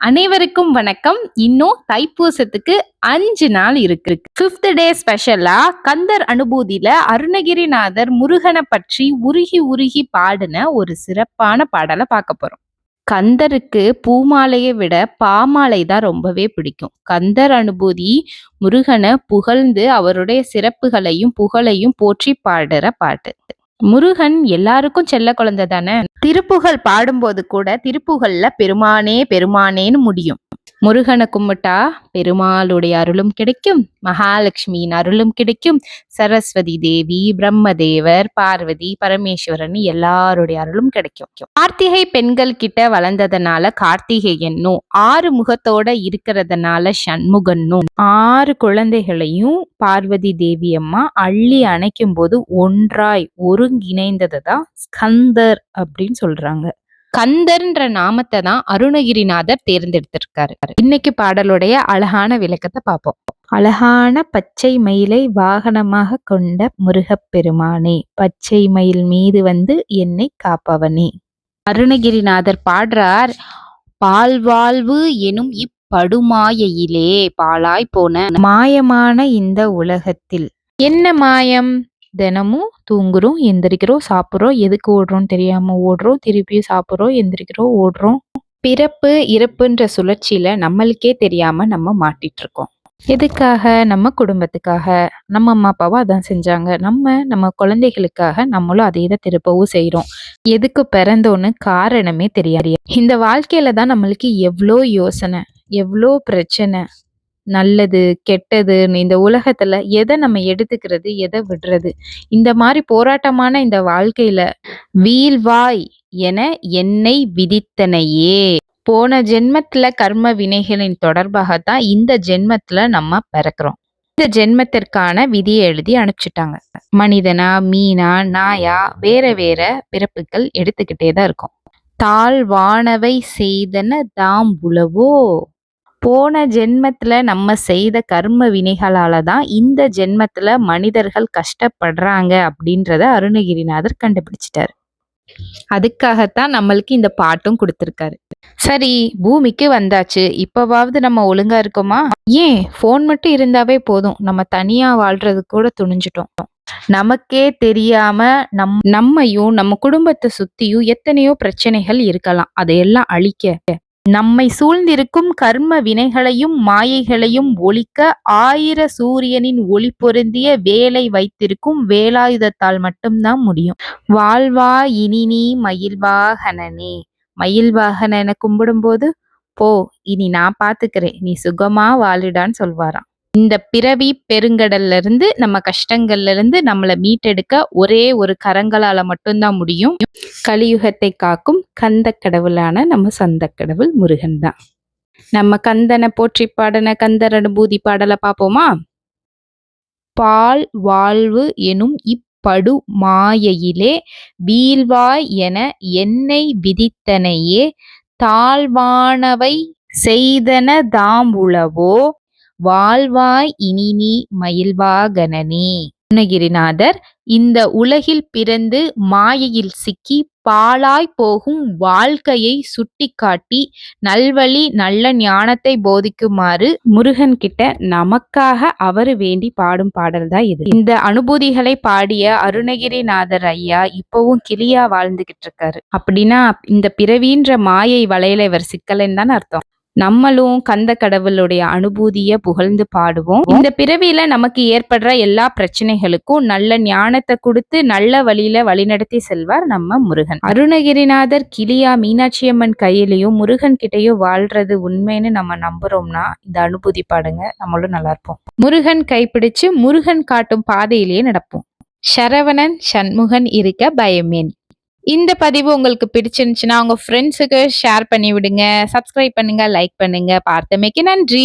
அனைவருக்கும் வணக்கம். இன்னும் தைப்பூசத்துக்கு அஞ்சு நாள் இருக்கு. ஃபிஃப்த் டே ஸ்பெஷலா கந்தர் அனுபூதியில அருணகிரிநாதர் முருகனை பற்றி உருகி உருகி பாடின ஒரு சிறப்பான பாடலை பார்க்க போறோம். கந்தருக்கு பூமாலையை விட பாமாலை தான் ரொம்பவே பிடிக்கும். கந்தர் அனுபூதி முருகனை புகழ்ந்து அவருடைய சிறப்புகளையும் புகழையும் போற்றி பாடுற பாட்டு. முருகன் எல்லாருக்கும் செல்ல குழந்தை தானே? திருப்புகழ் பாடும்போது கூட திருப்புகழ்ல பெருமானே பெருமானேன்னு முடியும். முருகனை கும்பிட்டா பெருமாளுடைய அருளும் கிடைக்கும் மகாலட்சுமியின் அருளும் கிடைக்கும். சரஸ்வதி தேவி பிரம்மதேவர் பார்வதி பரமேஸ்வரன் எல்லாருடைய அருளும் கிடைக்கும். கார்த்திகை பெண்கள் கிட்ட வளர்ந்ததுனால கார்த்திகை ஆறு முகத்தோட இருக்கிறதுனால சண்முகன்னும் ஆறு குழந்தைகளையும் பார்வதி தேவி அம்மா அள்ளி அணைக்கும் போது ஒன்றாய் ஒருங்கிணைந்ததை தான் ஸ்கந்தர் அப்படின்னு சொல்றாங்க. கந்தர்ன்ற நாமத்தை தான் அருணகிரிநாதர் தேர்ந்தெடுத்திருக்காரு. இன்னைக்கு பாடலுடைய அழகான விளக்கத்தை பார்ப்போம். அழகான பச்சை மயிலை வாகனமாக கொண்ட முருகப்பெருமானே பச்சை மயில் மீது வந்து என்னை காப்பவனே. அருணகிரிநாதர் பாடுறார் பால்வாழ்வு எனும் இப்படுமாயையிலே பாலாய் போன மாயமான இந்த உலகத்தில். என்ன மாயம்? தினமும் தூங்குறோம் எந்திரிக்கிறோம் சாப்பிட்றோம். எதுக்கு ஓடுறோம் தெரியாமல் ஓடுறோம். திருப்பியும் சாப்பிட்றோம் எந்திரிக்கிறோம் ஓடுறோம். பிறப்பு இறப்புன்ற சுழற்சியில நம்மளுக்கே தெரியாம நம்ம மாட்டிட்டு இருக்கோம் எதுக்காக? நம்ம குடும்பத்துக்காக. நம்ம அம்மா அப்பாவும் அதான் செஞ்சாங்க. நம்ம நம்ம குழந்தைகளுக்காக நம்மளும் அதே தான் திருப்பவும் செய்கிறோம் எதுக்கு பிறந்தோன்னு காரணமே தெரியாது. இந்த வாழ்க்கையில தான் நம்மளுக்கு எவ்வளோ யோசனை எவ்வளோ பிரச்சனை நல்லது கெட்டதுன்னு இந்த உலகத்துல எதை நம்ம எடுத்துக்கிறது எதை விடுறது? இந்த மாதிரி போராட்டமான இந்த வாழ்க்கையில வீழ்வாய் என என்னை விதித்தனையே. போன ஜென்மத்துல கர்ம வினைகளின் தொடர்பாகத்தான் இந்த ஜென்மத்துல நம்ம பிறக்கிறோம். இந்த ஜென்மத்திற்கான விதியை எழுதி அனுப்பிச்சிட்டாங்க. மனிதனா மீனா நாயா வேற வேற பிறப்புகள் எடுத்துக்கிட்டே தான் இருக்கும். தாழ்வானவை செய்தன தாம் உளவோ போன ஜென்மத்துல நம்ம செய்த கர்ம வினைகளால தான் இந்த ஜென்மத்துல மனிதர்கள் கஷ்டப்படுறாங்க அப்படின்றத அருணகிரிநாதர் கண்டுபிடிச்சிட்டாரு. அதுக்காகத்தான் நம்மளுக்கு இந்த பாட்டும் கொடுத்துருக்காரு. சரி பூமிக்கு வந்தாச்சு. இப்பவாவது நம்ம ஒழுங்கா இருக்கோமா? ஏன்? போன் மட்டும் இருந்தாவே போதும். நம்ம தனியா வாழ்றது கூட துணிஞ்சிட்டோம். நமக்கே தெரியாம நம் நம்மையும் நம்ம குடும்பத்தை சுத்தியும் எத்தனையோ பிரச்சனைகள் இருக்கலாம். அதையெல்லாம் அழிக்க. நம்மை சூழ்ந்திருக்கும் கர்ம வினைகளையும் மாயைகளையும் ஒழிக்க ஆயிர சூரியனின் ஒளி பொருந்திய வேலை வைத்திருக்கும் வேலாயுதத்தால் மட்டும்தான் முடியும். வாழ்வா இனி நீ மயில்வாகனனே மயில்வாகனனை கும்பிடும்போது போ இனி நான் பாத்துக்கிறேன் நீ சுகமா வாழிடான்னு சொல்வாராம். இந்த பிறவி பெருங்கடல்ல இருந்து நம்ம கஷ்டங்கள்ல இருந்து நம்மளை மீட்டெடுக்க ஒரே ஒரு கரங்களால மட்டும்தான் முடியும். கலியுகத்தை காக்கும் கந்த கடவுளான நம்ம சொந்த கடவுள் முருகன் தான். நம்ம கந்தனை போற்றி பாடன கந்தர் அனுபூதி பாடலை பார்ப்போமா? பால் வாழ்வு எனும் இப்படு மாயையிலே வீழ்வாய் என என்னை விதித்தனையே தாழ்வானவை செய்தன தாம் உளவோ வாழ்வாய் இனினி நீ மயில்வாகனனே அருணகிரிநாதர் இந்த உலகில் பிறந்து மாயையில் சிக்கி பாழாய் போகும் வாழ்க்கையை சுட்டிக்காட்டி நல்வழி நல்ல ஞானத்தை போதிக்குமாறு முருகன் கிட்ட நமக்காக அவரு வேண்டி பாடும் பாடல் தான் இது. இந்த அனுபூதிகளை பாடிய அருணகிரிநாதர் ஐயா இப்பவும் கிளியா வாழ்ந்துகிட்டு இருக்காரு. அப்படின்னா இந்த பிறவின்ற மாயை வலையில இவர் சிக்கலைன்னு தானே அர்த்தம். நம்மளும் கந்த கடவுளுடைய அனுபூதிய புகழ்ந்து பாடுவோம். இந்த பிறவியில நமக்கு ஏற்படுற எல்லா பிரச்சனைகளுக்கும் நல்ல ஞானத்தை கொடுத்து நல்ல வழியில வழிநடத்தி செல்வார் நம்ம முருகன். அருணகிரிநாதர் கிளியா மீனாட்சி அம்மன் கையிலையும் முருகன் கிட்டையும் வாழ்றது உண்மைன்னு நம்ம நம்புறோம்னா இந்த அனுபூதி பாடுங்க நம்மளும் நல்லா இருப்போம். முருகன் கைப்பிடிச்சு முருகன் காட்டும் பாதையிலேயே நடப்போம். சரவணன் சண்முகன் இருக்க பயமேன். இந்த பதிவு உங்களுக்கு பிடிச்சிருந்துச்சுன்னா உங்க ஃப்ரெண்ட்ஸுக்கு ஷேர் பண்ணி விடுங்க சப்ஸ்கிரைப் பண்ணுங்க லைக் பண்ணுங்க. பார்த்தமைக்கு நன்றி.